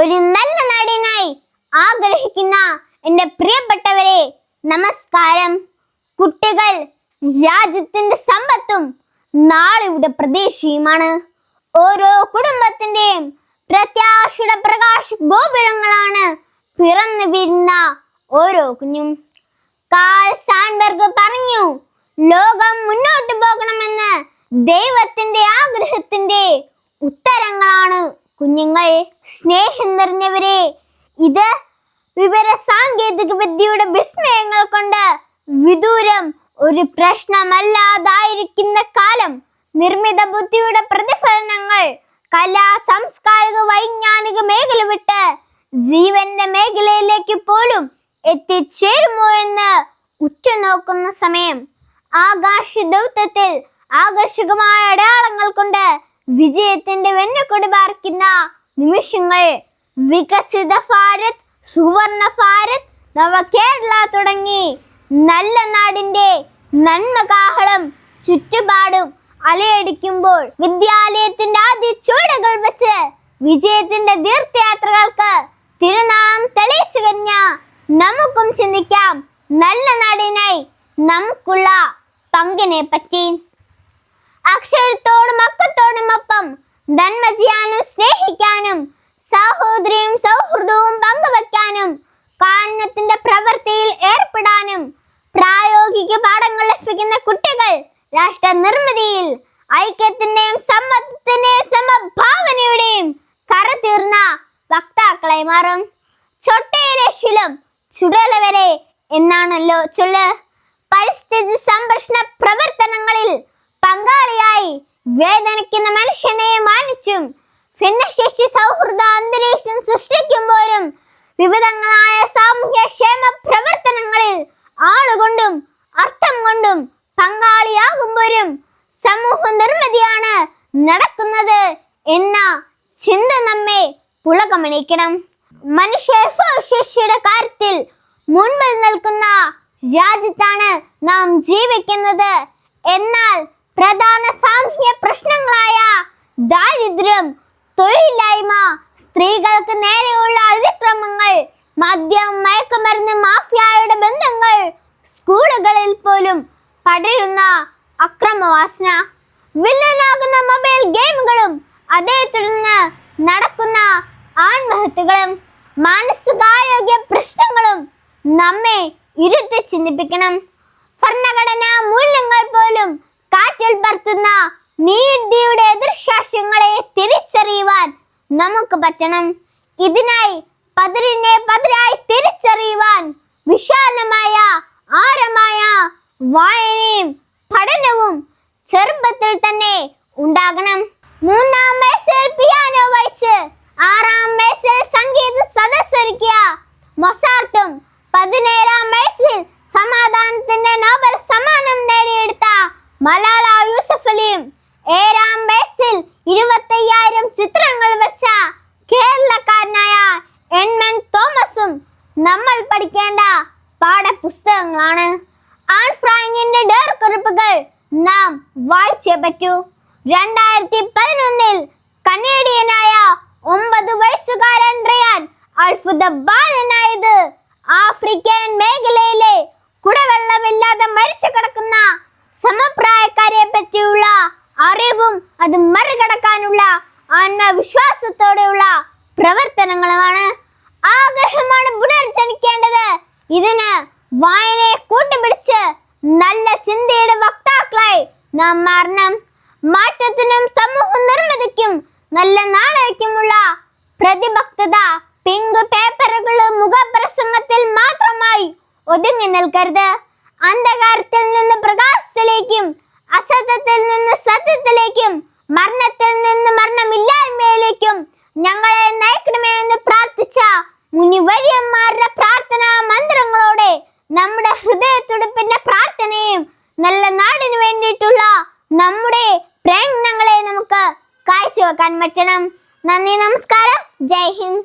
ഒരു നല്ല നാടിനായി ആഗ്രഹിക്കുന്ന എന്റെ പ്രിയപ്പെട്ടവരെ നമസ്കാരം. കുട്ടികൾ രാജ്യത്തിന്റെ സമ്പത്തും നാളെയുടെ പ്രതീക്ഷയുമാണ്. ഓരോ കുടുംബത്തിന്റെയും പ്രത്യാശയുടെ പ്രകാശ ഗോപുരങ്ങളാണ് പിറന്നു വീഴുന്ന ഓരോ കുഞ്ഞും. കാൾ സാൻബർഗ് പറഞ്ഞു ലോകം മുന്നോട്ട് പോകണമെന്ന് ദൈവത്തിന്റെ ഉത്തരങ്ങളാണ് കുഞ്ഞുങ്ങൾ സ്നേഹം നിറഞ്ഞവരെ ഇത് വിവര സാങ്കേതിക വിദ്യയുടെ വിസ്മയങ്ങൾ കൊണ്ട് വിദൂരം ഒരു പ്രശ്നമല്ലാതായിരിക്കുന്ന കാലം. നിർമ്മിത ബുദ്ധിയുടെ പ്രതിഫലനങ്ങൾ കലാ സാംസ്കാരിക വൈജ്ഞാനിക മേഖല വിട്ട് ജീവന്റെ മേഖലയിലേക്ക് പോലും എത്തിച്ചേരുമോ എന്ന് ഉറ്റുനോക്കുന്ന സമയം. ആകാശ ദൗത്യത്തിൽ ആകർഷകമായ അടയാളങ്ങൾ കൊണ്ട് വിജയത്തിന്റെ വെണ്ണക്കൊടി പാർക്കുന്ന നിമിഷങ്ങൾ. വികസിത ഭാരത് സുവർണ ഭാരത് നവകേരള തുടങ്ങി. നല്ല നാടിന്റെ നന്മകാഹളം ചുറ്റുപാടും അലയടിക്കുമ്പോൾ വിദ്യാലയത്തിന്റെ ആദ്യ ചുവടുകൾ വെച്ച് വിജയത്തിന്റെ ദീർഘയാത്രകൾക്ക് തിരുനാളം തെളിയിച്ചു കഴിഞ്ഞ നമുക്കും ചിന്തിക്കാം നല്ല നാടിനായി നമുക്കുള്ള പങ്കിനെ പറ്റി അക്ഷരത്തോടും അക്കത്തോടും ഒപ്പം നന്മ ചെയ്യാനും സ്നേഹിക്കാനും സഹോദരിയും സൗഹൃദവും പങ്കുവെക്കാനും കാരുണ്യത്തിന്റെ പ്രവൃത്തിയിൽ ഏർപ്പെടാനും പ്രായോഗിക പാഠങ്ങൾ ലഭിക്കുന്ന കുട്ടികൾ രാഷ്ട്ര നിർമ്മിതിയിൽ ഐക്യത്തിന്റെയും സമ്മതത്തിന്റെയും സമഭാവനയുടെയും കരതീർന്ന വക്താക്കളെ മാറും. ചൊട്ടയിലെ ശിലം ചുടല വരെ എന്നാണല്ലോ ചൊല്ല്. പരിസ്ഥിതി സംരക്ഷണ പ്രവർത്തനങ്ങളിൽ പങ്കാളിയായി വേദനിക്കുന്ന മനുഷ്യനെ മാനിച്ചും ഭിന്നശേഷി സൗഹൃദ അന്തരീക്ഷം സൃഷ്ടിക്കുമ്പോഴും വിവിധങ്ങളായ സാമൂഹ്യ ക്ഷേമ പ്രവർത്തനങ്ങളിൽ ആളുകൊണ്ടും അർത്ഥം കൊണ്ടും പങ്കാളിയാകുമ്പോഴും സമൂഹ നിർമ്മിതിയാണ് നടക്കുന്നത് എന്ന ചിന്ത നമ്മെ പുളകമണിക്കണം. മനുഷ്യ വിഭവശേഷിയുടെ കാര്യത്തിൽ മുൻപിൽ നിൽക്കുന്ന രാജ്യത്താണ് നാം ജീവിക്കുന്നത്. എന്നാൽ പ്രധാന സാമൂഹ്യ പ്രശ്നങ്ങളായ ദാരിദ്ര്യം തൊഴിലില്ലായ്മ സ്ത്രീകൾക്ക് നേരെയുള്ള അതിക്രമങ്ങൾ മദ്യം മയക്കുമരുന്ന് മാഫിയായുടെ ബന്ധങ്ങൾ സ്കൂളുകളിൽ പോലും പടരുന്ന അക്രമവാസന വില്ലനാകുന്ന മൊബൈൽ ഗെയിമുകളും അതേ തുടർന്ന് നടക്കുന്ന ആത്മഹത്യകളും മാനസികാരോഗ്യ പ്രശ്നങ്ങളും നമ്മെ ഇരുത്തി ചിന്തിപ്പിക്കണം. ഭരണഘടനാ മൂല്യങ്ങൾ പോലും കാറ്റിൽ പറത്തുന്ന നീതിയുടെ ദൃശ്യാശങ്ങളെ തിരിച്ചറിയുവാൻ നമുക്ക് പറ്റണം. ഇതിനായി പതിരിനെ പതിരായി തിരിച്ചറിയുവാൻ വിശാലമായ ആരമായ വായനയും പഠനവും ചെറുപ്പത്തിൽ തന്നെ ഉണ്ടാകണം. മൂന്നാം വയസ്സിൽ പിയാനോ വായിച്ച് ആറാം വയസ്സിൽ സംഗീത സദസ്സൊരുക്കിയ പാഠപുസ്തകങ്ങളാണ് ആൺ ഫ്രാങ്കിന്റെ ഡേർക്കുറിപ്പുകൾ നാം വായിച്ചേ പറ്റൂ. രണ്ടായിരത്തി പതിനൊന്നിൽ കനേഡിയനായ ഒമ്പത് വയസ്സുകാരൻ റിയാൻ അത്ഭുത ബാലനായത് ആഫ്രിക്കൻ മേഖലയിലെ കുടവെള്ളമില്ലാതെ മരിച്ചു കിടക്കുന്ന സമപ്രായക്കാരെ പറ്റിയുള്ള അറിവും അത് മറികടക്കാനുള്ള ആത്മവിശ്വാസത്തോടെയുള്ള പ്രവർത്തനങ്ങളുമാണ് ഒതുങ്ങി നിൽക്കരുത്. അന്ധകാരത്തിൽ നിന്ന് പ്രകാശത്തിലേക്കും അസത്യത്തിൽ നിന്ന് സത്യത്തിലേക്കും മരണത്തിൽ നിന്ന് മരണമില്ലായ്മയിലേക്കും ഞങ്ങളെ നയിക്കണമേ എന്ന് പ്രാർത്ഥിച്ച മുനിവര്യന്മാരുടെ പ്രാർത്ഥനാ മന്ത്രങ്ങളോടെ നമ്മുടെ ഹൃദയത്തുടുപ്പിന്റെ പ്രാർത്ഥനയും നല്ല നാടിനു വേണ്ടിയിട്ടുള്ള നമ്മുടെ പ്രയത്നങ്ങളെ നമുക്ക് കാഴ്ചവെക്കാൻ പറ്റണം. നന്ദി നമസ്കാരം. ജയ് ഹിന്ദ്.